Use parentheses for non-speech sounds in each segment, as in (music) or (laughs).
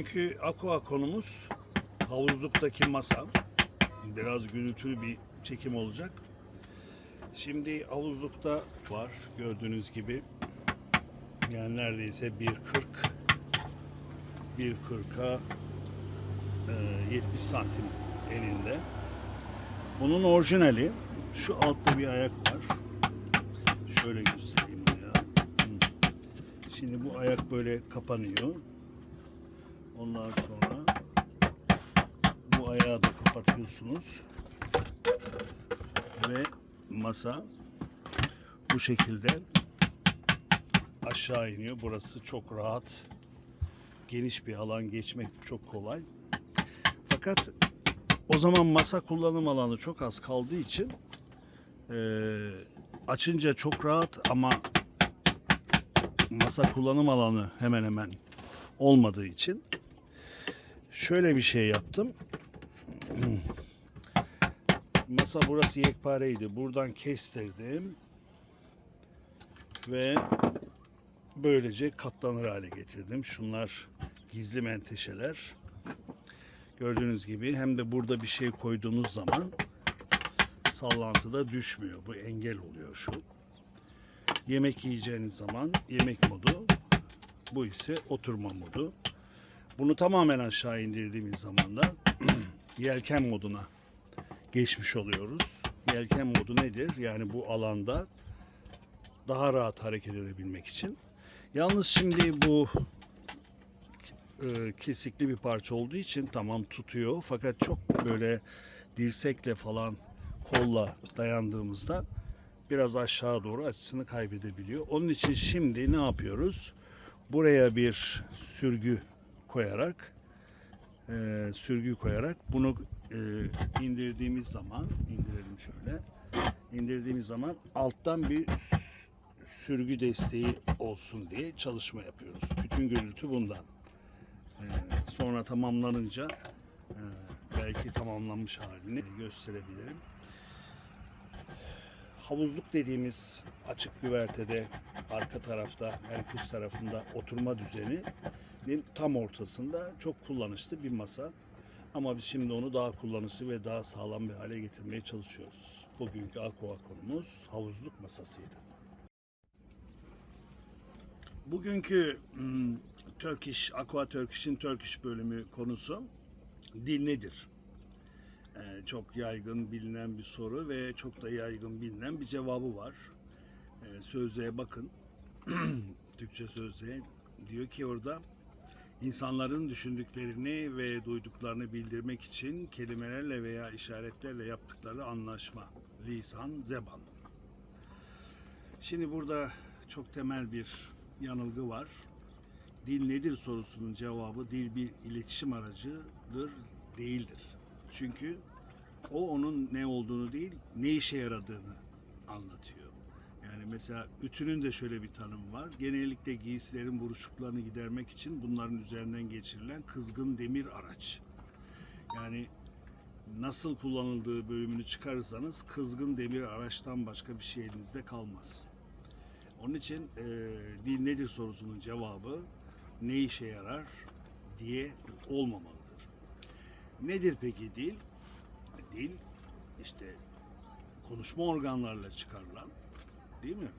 Bugünkü aqua konumuz havuzluktaki masa. Biraz gürültülü bir çekim olacak. Şimdi havuzlukta var gördüğünüz gibi. Yani neredeyse 1.40 1.40'a e, 70 santim eninde. Bunun orijinali şu altta bir ayak var. Şöyle göstereyim ya. Şimdi bu ayak böyle kapanıyor. Ondan sonra bu ayağı da kapatıyorsunuz. Ve masa bu şekilde aşağı iniyor. Burası çok rahat. Geniş bir alan geçmek çok kolay. Fakat o zaman masa kullanım alanı çok az kaldığı için eee, açınca çok rahat ama masa kullanım alanı hemen hemen olmadığı için şöyle bir şey yaptım. Masa burası yekpareydi. Buradan kestirdim. Ve böylece katlanır hale getirdim. Şunlar gizli menteşeler. Gördüğünüz gibi hem de burada bir şey koyduğunuz zaman sallantıda düşmüyor. Bu engel oluyor şu. Yemek yiyeceğiniz zaman yemek modu. Bu ise oturma modu. Bunu tamamen aşağı indirdiğimiz zaman da (clears throat) yelken moduna geçmiş oluyoruz. Yelken modu nedir? Yani bu alanda daha rahat hareket edebilmek için. Yalnız şimdi bu e, kesikli bir parça olduğu için tamam tutuyor fakat çok böyle dirsekle falan kolla dayandığımızda biraz aşağı doğru açısını kaybedebiliyor. Onun için şimdi ne yapıyoruz? Buraya bir sürgü koyarak e, sürgü koyarak bunu e, indirdiğimiz zaman indirelim şöyle indirdiğimiz zaman alttan bir sürgü desteği olsun diye çalışma yapıyoruz. Bütün gürültü bundan. E, sonra tamamlanınca e, belki tamamlanmış halini gösterebilirim havuzluk dediğimiz açık güvertede arka tarafta her kış tarafında oturma düzeninin tam ortasında çok kullanışlı bir masa. Ama biz şimdi onu daha kullanışlı ve daha sağlam bir hale getirmeye çalışıyoruz. Bugünkü aqua konumuz havuzluk masasıydı. Bugünkü hmm, Turkish, Aqua Turkish'in Turkish bölümü konusu dil nedir? Ee, çok yaygın bilinen bir soru ve çok da yaygın bilinen bir cevabı var. Ee, sözlüğe bakın. (clears throat) Türkçe sözlüğe diyor ki orada insanların düşündüklerini ve duyduklarını bildirmek için kelimelerle veya işaretlerle yaptıkları anlaşma. Lisan, zeban. Şimdi burada çok temel bir yanılgı var. Dil nedir sorusunun cevabı dil bir iletişim aracıdır, değildir. Çünkü o onun ne olduğunu değil, ne işe yaradığını anlatıyor. Yani mesela ütünün de şöyle bir tanımı var. Genellikle giysilerin buruşuklarını gidermek için bunların üzerinden geçirilen kızgın demir araç. Yani nasıl kullanıldığı bölümünü çıkarırsanız kızgın demir araçtan başka bir şey elinizde kalmaz. Onun için e, dil nedir sorusunun cevabı ne işe yarar diye olmamalıdır. Nedir peki dil? Dil işte konuşma organlarıyla çıkarılan değil mi?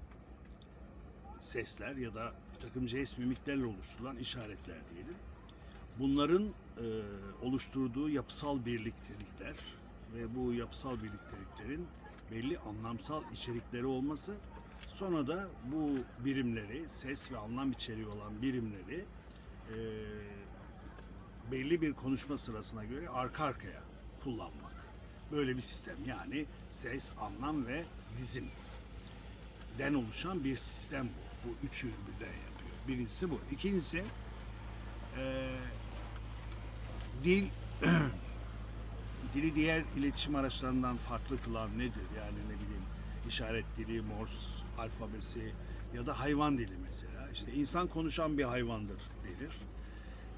Sesler ya da takım jest mimiklerle oluşturulan işaretler diyelim. Bunların e, oluşturduğu yapısal birliktelikler ve bu yapısal birlikteliklerin belli anlamsal içerikleri olması sonra da bu birimleri ses ve anlam içeriği olan birimleri e, belli bir konuşma sırasına göre arka arkaya kullanmak. Böyle bir sistem yani ses, anlam ve dizim den oluşan bir sistem bu. Bu üçü birden yapıyor. Birincisi bu. İkincisi eee dil (clears throat) dili diğer iletişim araçlarından farklı kılan nedir? Yani ne bileyim işaret dili, Morse alfabesi ya da hayvan dili mesela. İşte insan konuşan bir hayvandır denir.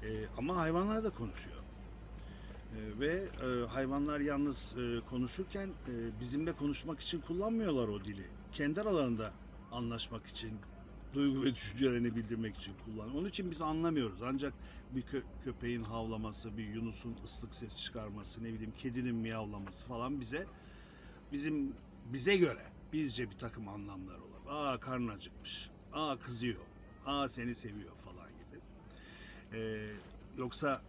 Ee, ama hayvanlar da konuşuyor. Ee, ve e, hayvanlar yalnız e, konuşurken e, bizimle konuşmak için kullanmıyorlar o dili. Kendi aralarında anlaşmak için, duygu ve düşüncelerini bildirmek için kullanıyor. Onun için biz anlamıyoruz. Ancak bir kö- köpeğin havlaması, bir yunusun ıslık sesi çıkarması, ne bileyim kedinin miyavlaması falan bize bizim bize göre bizce bir takım anlamlar olur. Aa karnı acıkmış. Aa kızıyor. Aa seni seviyor falan gibi. Ee, yoksa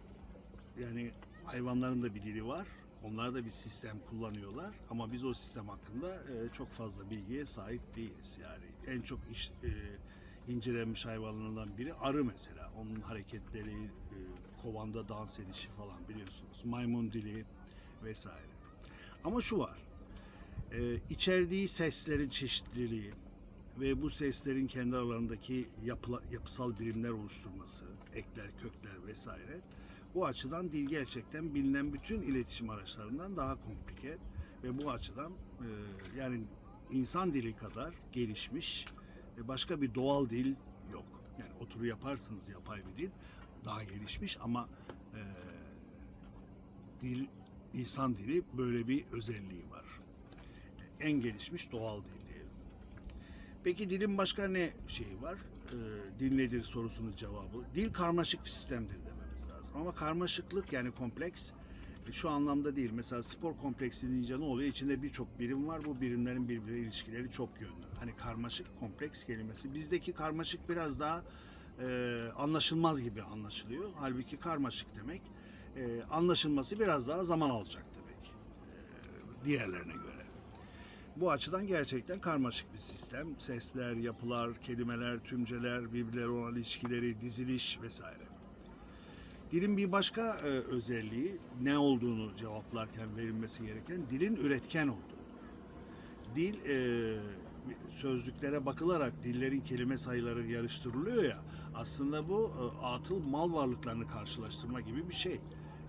yani hayvanların da bir dili var. Onlar da bir sistem kullanıyorlar ama biz o sistem hakkında e, çok fazla bilgiye sahip değiliz. Yani en çok iş, e, incelenmiş hayvanlardan biri arı mesela. Onun hareketleri, e, kovanda dans edişi falan biliyorsunuz. Maymun dili vesaire. Ama şu var. E, içerdiği seslerin çeşitliliği ve bu seslerin kendi aralarındaki yapısal birimler oluşturması, ekler, kökler vesaire. Bu açıdan dil gerçekten bilinen bütün iletişim araçlarından daha komplike ve bu açıdan e, yani insan dili kadar gelişmiş ve başka bir doğal dil yok. Yani oturu yaparsınız yapay bir dil daha gelişmiş ama e, dil insan dili böyle bir özelliği var. En gelişmiş doğal dil diyelim. Peki dilin başka ne şeyi var? Ee, dil nedir sorusunun cevabı. Dil karmaşık bir sistemdir lazım. Ama karmaşıklık yani kompleks e, şu anlamda değil. Mesela spor kompleksi deyince ne oluyor? İçinde birçok birim var. Bu birimlerin birbirine ilişkileri çok yönlü. Hani karmaşık, kompleks kelimesi. Bizdeki karmaşık biraz daha e, anlaşılmaz gibi anlaşılıyor. Halbuki karmaşık demek e, anlaşılması biraz daha zaman alacak demek. E, diğerlerine göre. Bu açıdan gerçekten karmaşık bir sistem. Sesler, yapılar, kelimeler, tümceler, birbirleri olan ilişkileri, diziliş vesaire. Dilin bir başka e, özelliği ne olduğunu cevaplarken verilmesi gereken dilin üretken olduğu. Dil e, sözlüklere bakılarak dillerin kelime sayıları yarıştırılıyor ya aslında bu e, atıl mal varlıklarını karşılaştırma gibi bir şey.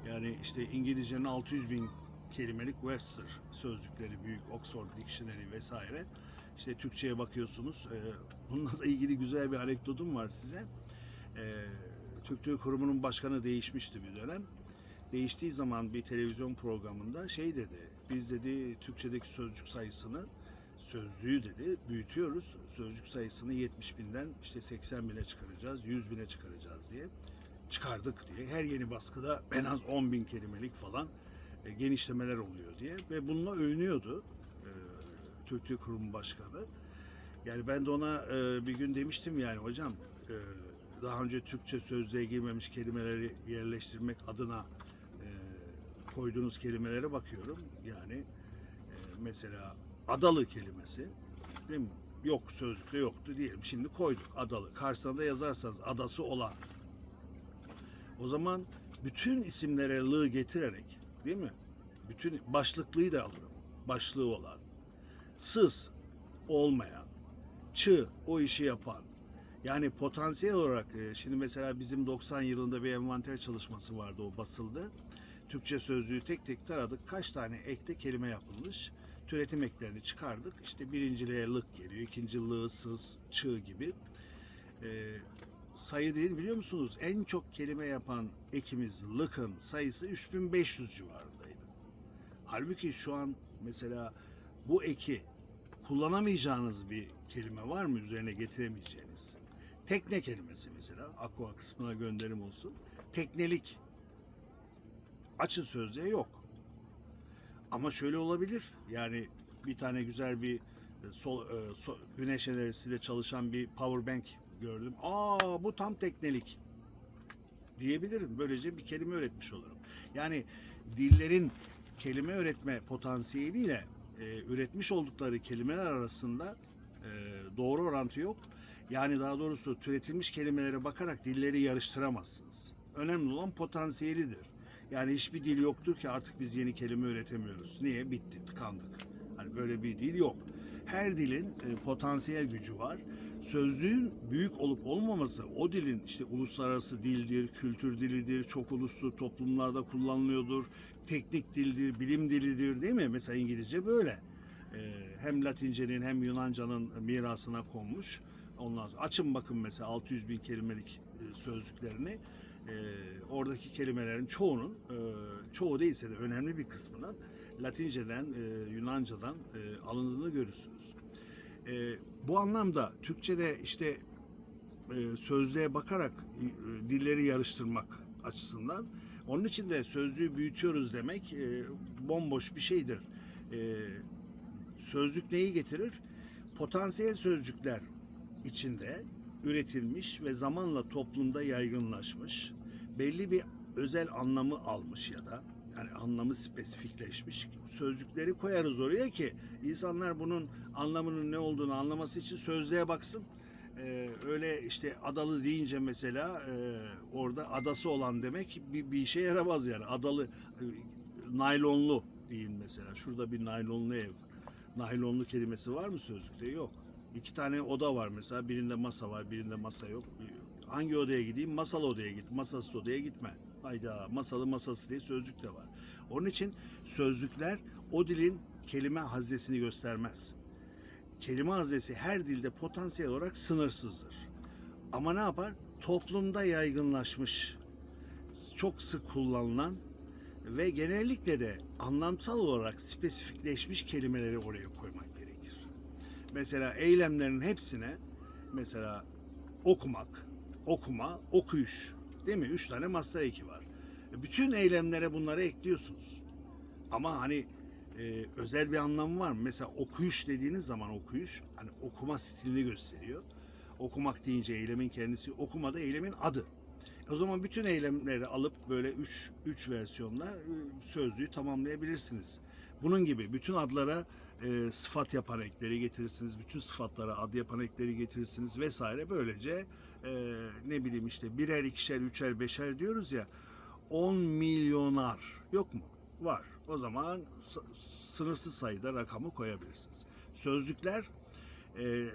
Yani işte İngilizcenin 600 bin kelimelik Webster sözlükleri, büyük Oxford Dictionary vesaire. İşte Türkçe'ye bakıyorsunuz. E, bununla da ilgili güzel bir anekdotum var size. E, Türk Dil Kurumu'nun başkanı değişmişti bir dönem. Değiştiği zaman bir televizyon programında şey dedi. Biz dedi Türkçedeki sözcük sayısını sözlüğü dedi büyütüyoruz. Sözcük sayısını 70 binden işte 80 bine çıkaracağız, 100 bine çıkaracağız diye çıkardık diye. Her yeni baskıda en az 10 bin kelimelik falan e, genişlemeler oluyor diye ve bununla övünüyordu e, Türk Dil Kurumu Başkanı. Yani ben de ona e, bir gün demiştim yani hocam e, daha önce Türkçe sözlüğe girmemiş kelimeleri yerleştirmek adına e, koyduğunuz kelimelere bakıyorum. Yani e, mesela adalı kelimesi değil mi? Yok sözlükte yoktu diyelim. Şimdi koyduk adalı. Karşısına da yazarsanız adası olan. O zaman bütün isimlere lı getirerek değil mi? Bütün başlıklıyı da alırım. Başlığı olan. Sız olmayan. Çı o işi yapan. Yani potansiyel olarak e, şimdi mesela bizim 90 yılında bir envanter çalışması vardı o basıldı. Türkçe sözlüğü tek tek taradık. Kaç tane ekte kelime yapılmış. Türetim eklerini çıkardık. İşte birinciliğe lık geliyor. ikinci lığı, sız, çığ gibi. Ee, sayı değil biliyor musunuz? En çok kelime yapan ekimiz lıkın sayısı 3500 civarındaydı. Halbuki şu an mesela bu eki kullanamayacağınız bir kelime var mı üzerine getiremeyeceğiniz? Tekne kelimesi mesela aqua kısmına gönderim olsun. Teknelik açı sözlüğe yok. Ama şöyle olabilir. Yani bir tane güzel bir e, sol, e, so- güneş enerjisiyle çalışan bir power bank gördüm. Aa bu tam teknelik diyebilirim. Böylece bir kelime öğretmiş olurum. Yani dillerin kelime öğretme potansiyeliyle e, üretmiş oldukları kelimeler arasında e, doğru orantı yok. Yani daha doğrusu türetilmiş kelimelere bakarak dilleri yarıştıramazsınız. Önemli olan potansiyelidir. Yani hiçbir dil yoktur ki artık biz yeni kelime üretemiyoruz. Niye? Bitti, tıkandık. Hani böyle bir dil yok. Her dilin e, potansiyel gücü var. Sözlüğün büyük olup olmaması o dilin işte uluslararası dildir, kültür dilidir, çok uluslu toplumlarda kullanılıyordur, teknik dildir, bilim dilidir değil mi? Mesela İngilizce böyle. E, hem Latincenin hem Yunanca'nın mirasına konmuş. Ondan açın bakın mesela 600 bin kelimelik e, sözlüklerini. E, oradaki kelimelerin çoğunun, e, çoğu değilse de önemli bir kısmının Latince'den, Yunanca'dan e, alındığını görürsünüz. Bu anlamda Türkçe'de işte sözlüğe bakarak dilleri yarıştırmak açısından. Onun için de sözlüğü büyütüyoruz demek e, bomboş bir şeydir. E, sözlük neyi getirir? Potansiyel sözcükler içinde üretilmiş ve zamanla toplumda yaygınlaşmış, belli bir özel anlamı almış ya da yani anlamı spesifikleşmiş sözcükleri koyarız oraya ki insanlar bunun anlamının ne olduğunu anlaması için sözlüğe baksın. Ee, öyle işte adalı deyince mesela e, orada adası olan demek bir, bir işe yaramaz yani. Adalı e, naylonlu deyin mesela. Şurada bir naylonlu ev. Naylonlu kelimesi var mı sözlükte? Yok. İki tane oda var mesela. Birinde masa var, birinde masa yok. Hangi odaya gideyim? Masalı odaya git. Masasız odaya gitme. Hayda masalı masası diye sözlük de var. Onun için sözlükler o dilin kelime haznesini göstermez. Kelime haznesi her dilde potansiyel olarak sınırsızdır. Ama ne yapar? Toplumda yaygınlaşmış, çok sık kullanılan ve genellikle de anlamsal olarak spesifikleşmiş kelimeleri oraya koymak. Mesela eylemlerin hepsine mesela okumak, okuma, okuyuş değil mi? Üç tane master eki var. E, Bütün eylemlere bunları ekliyorsunuz. Ama hani e, özel bir anlamı var mı? Mesela okuyuş dediğiniz zaman okuyuş hani okuma stilini gösteriyor. Okumak deyince eylemin kendisi, okuma da eylemin adı. O zaman bütün eylemleri alıp böyle 3 3 versiyonla e, sözlüğü tamamlayabilirsiniz. Bunun gibi bütün adlara e, sıfat yapan ekleri getirirsiniz. Bütün sıfatlara ad yapan ekleri getirirsiniz vesaire. Böylece e, ne bileyim işte birer, ikişer, üçer, beşer diyoruz ya 10 milyonar yok mu? Var. O zaman sınırsız sayıda rakamı koyabilirsiniz. Sözlükler e,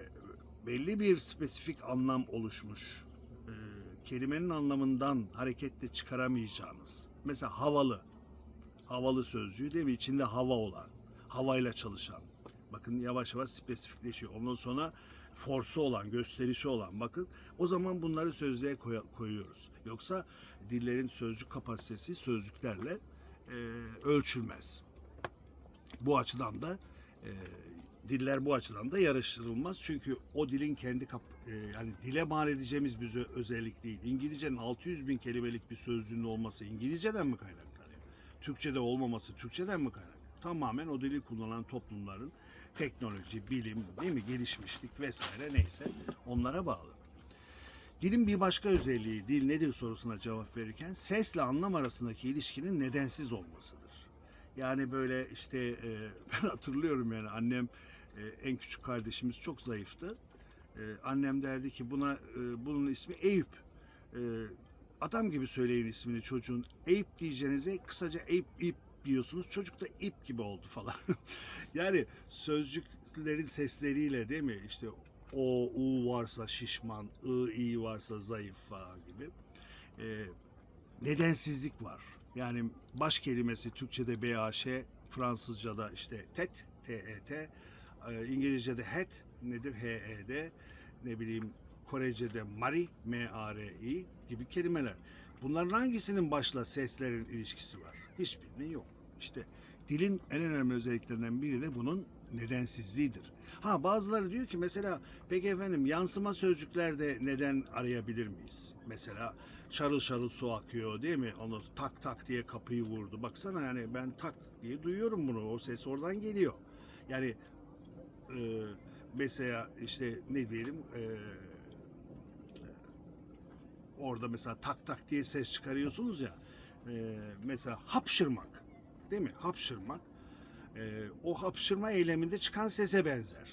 belli bir spesifik anlam oluşmuş e, kelimenin anlamından hareketle çıkaramayacağınız. Mesela havalı. Havalı sözcüğü değil mi? İçinde hava olan, havayla çalışan. Bakın yavaş yavaş spesifikleşiyor. Ondan sonra forsu olan, gösterişi olan. Bakın o zaman bunları sözlüğe koy- koyuyoruz. Yoksa dillerin sözcük kapasitesi sözlüklerle e, ölçülmez. Bu açıdan da e, diller bu açıdan da yarıştırılmaz. Çünkü o dilin kendi kap, e, yani dile mal edeceğimiz bir özellik değil. İngilizcenin 600 bin kelimelik bir sözlüğünün olması İngilizceden mi kaynaklanıyor? Türkçe'de olmaması Türkçeden mi kaynaklanıyor? Tamamen o dili kullanan toplumların teknoloji, bilim, değil mi, gelişmişlik vesaire neyse onlara bağlı. Dilin bir başka özelliği, dil nedir sorusuna cevap verirken sesle anlam arasındaki ilişkinin nedensiz olmasıdır. Yani böyle işte e, (laughs) ben hatırlıyorum yani annem e, en küçük kardeşimiz çok zayıftı. E, annem derdi ki buna bunun ismi Eyüp. Adam gibi söyleyin ismini çocuğun. Eyüp diyeceğinize kısaca Eyüp Eyüp diyorsunuz. Çocuk da ip gibi oldu falan. (laughs) yani sözcüklerin sesleriyle değil mi? İşte o, u varsa şişman, ı, i varsa zayıf falan gibi. E, nedensizlik var. Yani baş kelimesi Türkçe'de BAŞ, Fransızca'da işte TET, TET, e, İngilizce'de HET nedir? HED, ne bileyim Korece'de MARI, M-A-R-I gibi kelimeler. Bunların hangisinin başla seslerin ilişkisi var? Hiçbirinin yok. İşte dilin en önemli özelliklerinden biri de bunun nedensizliğidir. Ha bazıları diyor ki mesela peki efendim yansıma sözcüklerde neden arayabilir miyiz? Mesela şarıl şarıl su akıyor değil mi? Onu tak tak diye kapıyı vurdu. Baksana yani ben tak diye duyuyorum bunu. O ses oradan geliyor. Yani e, mesela işte ne diyelim e, orada mesela tak tak diye ses çıkarıyorsunuz ya e, mesela hapşırmak değil mi? Hapşırmak e, o hapşırma eyleminde çıkan sese benzer.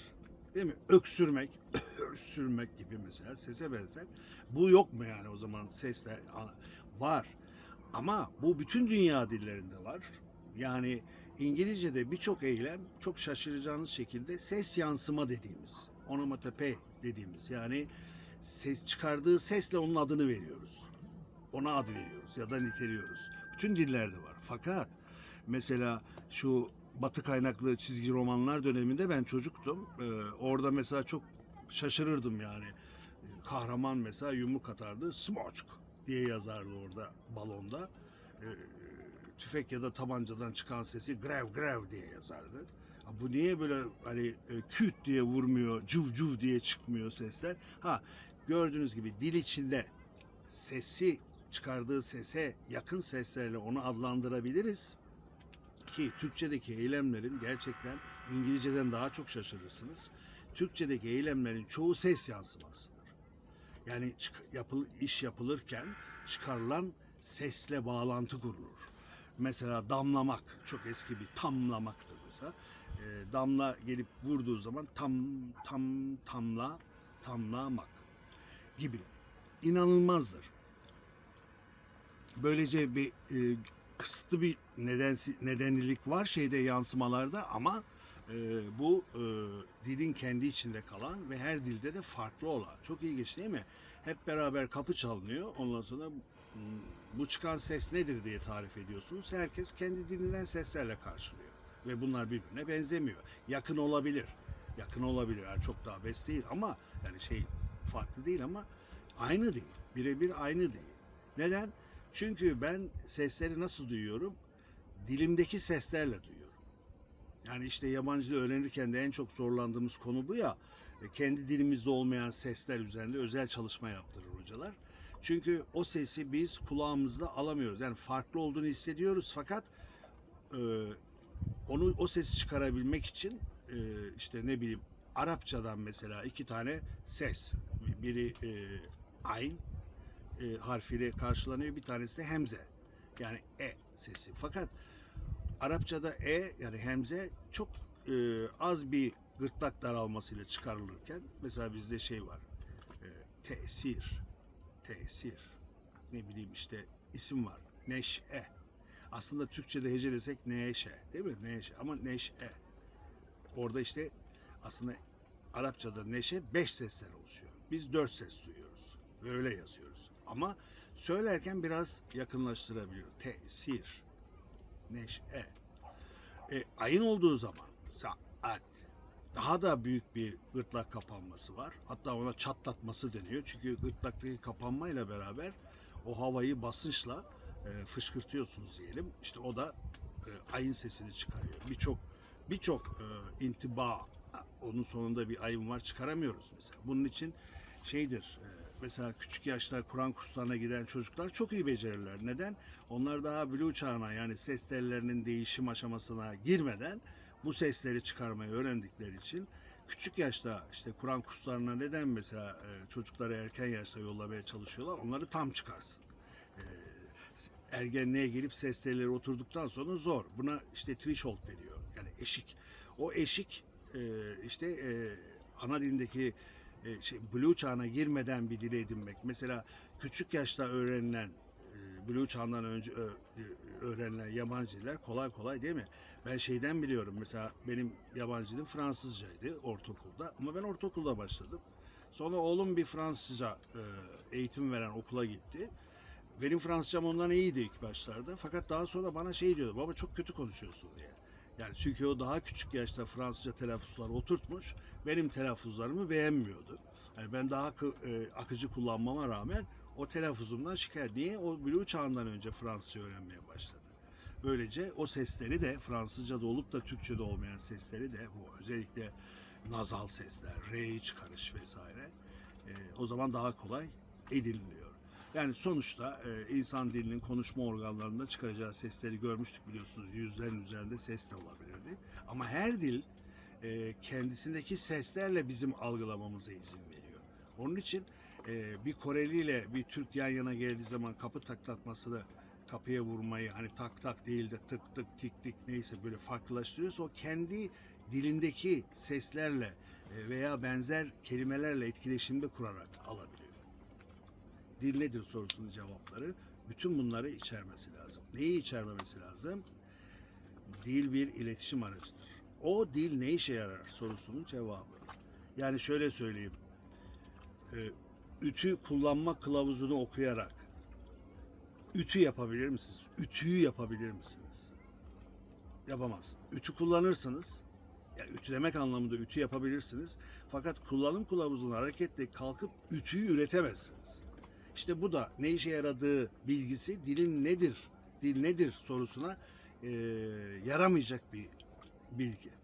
Değil mi? Öksürmek, (coughs) öksürmek gibi mesela sese benzer. Bu yok mu yani o zaman sesler var. Ama bu bütün dünya dillerinde var. Yani İngilizce'de birçok eylem çok şaşıracağınız şekilde ses yansıma dediğimiz, onomatope dediğimiz yani ses çıkardığı sesle onun adını veriyoruz. Ona ad veriyoruz ya da niteliyoruz. Bütün dillerde var. Fakat mesela şu batı kaynaklı çizgi romanlar döneminde ben çocuktum. Ee, orada mesela çok şaşırırdım yani. Kahraman mesela yumruk atardı. Smoçk diye yazardı orada balonda. Ee, tüfek ya da tabancadan çıkan sesi grev grev diye yazardı. Ha, bu niye böyle hani e, küt diye vurmuyor, cuv cuv diye çıkmıyor sesler? Ha gördüğünüz gibi dil içinde sesi çıkardığı sese yakın seslerle onu adlandırabiliriz ki Türkçedeki eylemlerin gerçekten İngilizceden daha çok şaşırırsınız. Türkçedeki eylemlerin çoğu ses yansımasıdır. Yani yapıl, iş yapılırken çıkarılan sesle bağlantı kurulur. Mesela damlamak çok eski bir tamlamaktır mesela. Ee, damla gelip vurduğu zaman tam tam tamla tamlamak gibi inanılmazdır. Böylece bir e, kısıtlı bir nedensi, nedenlilik var şeyde yansımalarda ama e, bu e, dilin kendi içinde kalan ve her dilde de farklı olan. Çok ilginç değil mi? Hep beraber kapı çalınıyor. Ondan sonra hmm, bu çıkan ses nedir diye tarif ediyorsunuz. Herkes kendi dilinden seslerle karşılıyor. Ve bunlar birbirine benzemiyor. Yakın olabilir. Yakın olabilir. Yani çok daha best değil ama yani şey farklı değil ama aynı değil. Birebir aynı değil. Neden? Çünkü ben sesleri nasıl duyuyorum? Dilimdeki seslerle duyuyorum. Yani işte yabancı dil öğrenirken de en çok zorlandığımız konu bu ya. E, Kendi dilimizde olmayan sesler üzerinde özel çalışma yaptırır hocalar. Çünkü o sesi biz kulağımızla alamıyoruz. Yani farklı olduğunu hissediyoruz fakat e, onu o sesi çıkarabilmek için e, işte ne bileyim Arapçadan mesela iki tane ses. Biri e, ayn e, harfiyle karşılanıyor. Bir tanesi de hemze. Yani e sesi. Fakat Arapçada e yani hemze çok e, az bir gırtlak daralmasıyla çıkarılırken mesela bizde şey var. E, tesir. Tesir. Ne bileyim işte isim var. Neşe. Aslında Türkçe'de hecelesek neşe. Değil mi? Neşe. Ama neşe. Orada işte aslında Arapçada neşe beş sesler oluşuyor. Biz dört ses duyuyoruz. Ve öyle yazıyoruz. Ama söylerken biraz yakınlaştırabiliyor. Tesir. Neşe. E, ayın olduğu zaman saat daha da büyük bir gırtlak kapanması var. Hatta ona çatlatması deniyor. Çünkü gırtlaktaki kapanmayla beraber o havayı basınçla e, fışkırtıyorsunuz diyelim. İşte o da e, ayın sesini çıkarıyor. Birçok birçok e, intiba onun sonunda bir ayın var çıkaramıyoruz mesela. Bunun için şeydir. e, mesela küçük yaşta Kur'an kurslarına giden çocuklar çok iyi becerirler. Neden? Onlar daha blue çağına yani ses tellerinin değişim aşamasına girmeden bu sesleri çıkarmayı öğrendikleri için küçük yaşta işte Kur'an kurslarına neden mesela e, çocukları erken yaşta yollamaya çalışıyorlar? Onları tam çıkarsın ergenliğe gelip ses telleri oturduktan sonra zor. Buna işte threshold deniyor. Yani eşik. O eşik e, işte e, ana dilindeki şey, blue çağına girmeden bir dile edinmek. Mesela küçük yaşta öğrenilen e, blue çağından önce e, öğrenilen yabancı diller kolay kolay değil mi? Ben şeyden biliyorum. Mesela benim yabancı dilim Fransızcaydı ortaokulda ama ben ortaokulda başladım. Sonra oğlum bir Fransızca e, eğitim veren okula gitti. Benim Fransızcam ondan iyiydi ilk başlarda. Fakat daha sonra bana şey diyordu. Baba çok kötü konuşuyorsun diye. Yani çünkü o daha küçük yaşta Fransızca telaffuzları oturtmuş. Benim telaffuzlarımı beğenmiyordu. Yani ben daha e, akıcı kullanmama rağmen o telaffuzumdan şikayet. Niye? O Blue çağından önce Fransızca öğrenmeye başladı. Böylece o sesleri de Fransızca'da olup da Türkçe'de olmayan sesleri de bu özellikle nazal sesler, R'yi çıkarış vesaire e, o zaman daha kolay ediniliyor. Yani sonuçta e, insan dilinin konuşma organlarında çıkaracağı sesleri görmüştük biliyorsunuz. Yüzlerin üzerinde ses de olabilirdi. Ama her dil e, kendisindeki seslerle bizim algılamamıza izin veriyor. Onun için e, bir Koreli ile bir Türk yan yana geldiği zaman kapı taklatmasını kapıya vurmayı hani tak tak değil de tık tık tik tik neyse böyle farklılaştırıyorsa o kendi dilindeki seslerle e, veya benzer kelimelerle etkileşimde kurarak alabiliyor dil nedir sorusunun cevapları bütün bunları içermesi lazım. Neyi içermemesi lazım? Dil bir iletişim aracıdır. O dil ne işe yarar sorusunun cevabı. Yani şöyle söyleyeyim. Ee, Ütü kullanma kılavuzunu okuyarak ütü yapabilir misiniz? Ütüyü yapabilir misiniz? Yapamaz. Ütü kullanırsınız. Yani ütülemek anlamında ütü yapabilirsiniz. Fakat kullanım kılavuzunu hareketle kalkıp ütüyü üretemezsiniz. İşte bu da ne işe yaradığı bilgisi dilin nedir, dil nedir sorusuna eee, yaramayacak bir bilgi.